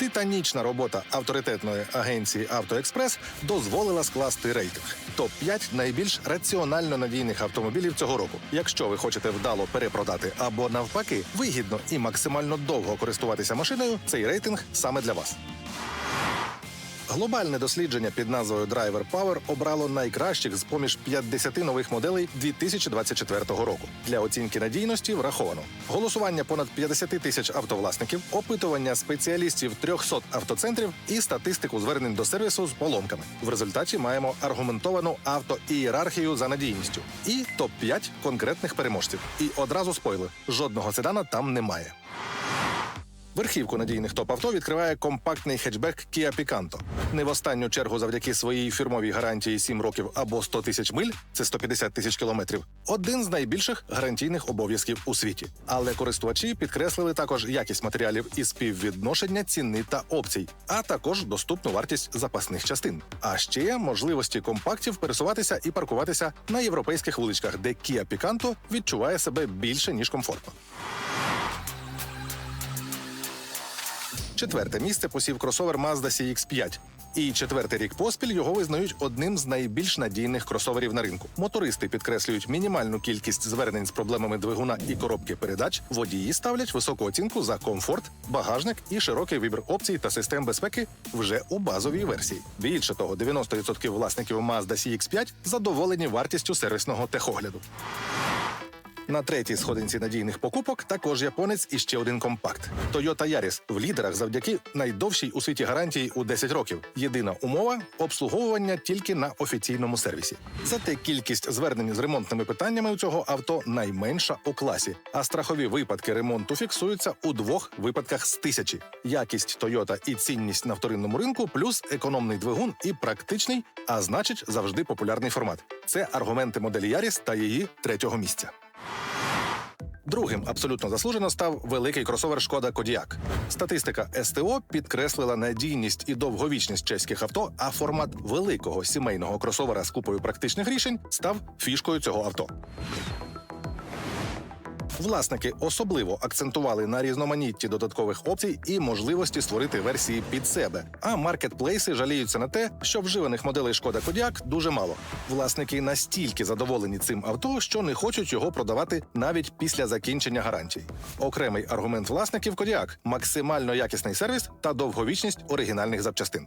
Титанічна робота авторитетної агенції «Автоекспрес» дозволила скласти рейтинг топ 5 найбільш раціонально надійних автомобілів цього року. Якщо ви хочете вдало перепродати або навпаки вигідно і максимально довго користуватися машиною, цей рейтинг саме для вас. Глобальне дослідження під назвою Driver Power обрало найкращих з поміж 50 нових моделей 2024 року. Для оцінки надійності враховано голосування понад 50 тисяч автовласників, опитування спеціалістів 300 автоцентрів і статистику звернень до сервісу з поломками. В результаті маємо аргументовану автоієрархію за надійністю і топ 5 конкретних переможців. І одразу спойлер: жодного седана там немає. Верхівку надійних топ-авто відкриває компактний хетчбек Kia Picanto. Не в останню чергу завдяки своїй фірмовій гарантії 7 років або 100 тисяч миль, це 150 тисяч кілометрів, один з найбільших гарантійних обов'язків у світі. Але користувачі підкреслили також якість матеріалів і співвідношення ціни та опцій, а також доступну вартість запасних частин. А ще можливості компактів пересуватися і паркуватися на європейських вуличках, де Kia Picanto відчуває себе більше ніж комфортно. Четверте місце посів кросовер Mazda CX-5. І четвертий рік поспіль його визнають одним з найбільш надійних кросоверів на ринку. Мотористи підкреслюють мінімальну кількість звернень з проблемами двигуна і коробки передач. Водії ставлять високу оцінку за комфорт, багажник і широкий вибір опцій та систем безпеки вже у базовій версії. Більше того, 90% власників Mazda CX-5 задоволені вартістю сервісного техогляду. На третій сходинці надійних покупок також японець і ще один компакт. Toyota Yaris в лідерах завдяки найдовшій у світі гарантії у 10 років. Єдина умова обслуговування тільки на офіційному сервісі. Зате кількість звернень з ремонтними питаннями у цього авто найменша у класі. А страхові випадки ремонту фіксуються у двох випадках з тисячі. Якість Toyota і цінність на вторинному ринку, плюс економний двигун і практичний, а значить завжди популярний формат. Це аргументи моделі Yaris та її третього місця. Другим абсолютно заслужено став великий кросовер Шкода Кодіак. Статистика СТО підкреслила надійність і довговічність чеських авто, а формат великого сімейного кросовера з купою практичних рішень став фішкою цього авто. Власники особливо акцентували на різноманітті додаткових опцій і можливості створити версії під себе. А маркетплейси жаліються на те, що вживаних моделей шкода Кодіак дуже мало. Власники настільки задоволені цим авто, що не хочуть його продавати навіть після закінчення гарантій. Окремий аргумент власників Кодіак максимально якісний сервіс та довговічність оригінальних запчастин.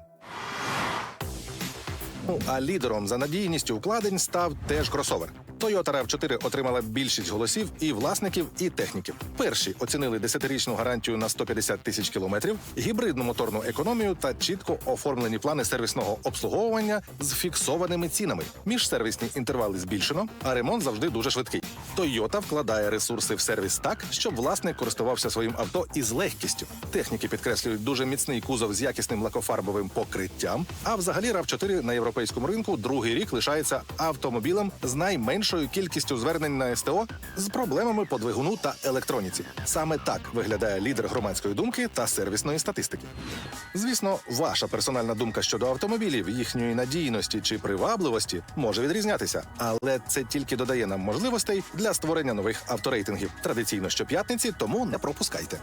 Ну, а лідером за надійністю вкладень став теж кросовер. Toyota RAV4 отримала більшість голосів і власників, і техніків. Перші оцінили 10-річну гарантію на 150 тисяч кілометрів, гібридну моторну економію та чітко оформлені плани сервісного обслуговування з фіксованими цінами. Міжсервісні інтервали збільшено, а ремонт завжди дуже швидкий. Toyota вкладає ресурси в сервіс так, щоб власник користувався своїм авто із легкістю. Техніки підкреслюють дуже міцний кузов з якісним лакофарбовим покриттям. А взагалі RAV4 на європейському ринку другий рік лишається автомобілем з найменшою кількістю звернень на СТО з проблемами по двигуну та електроніці. Саме так виглядає лідер громадської думки та сервісної статистики. Звісно, ваша персональна думка щодо автомобілів, їхньої надійності чи привабливості може відрізнятися, але це тільки додає нам можливостей для створення нових авторейтингів. Традиційно щоп'ятниці, тому не пропускайте.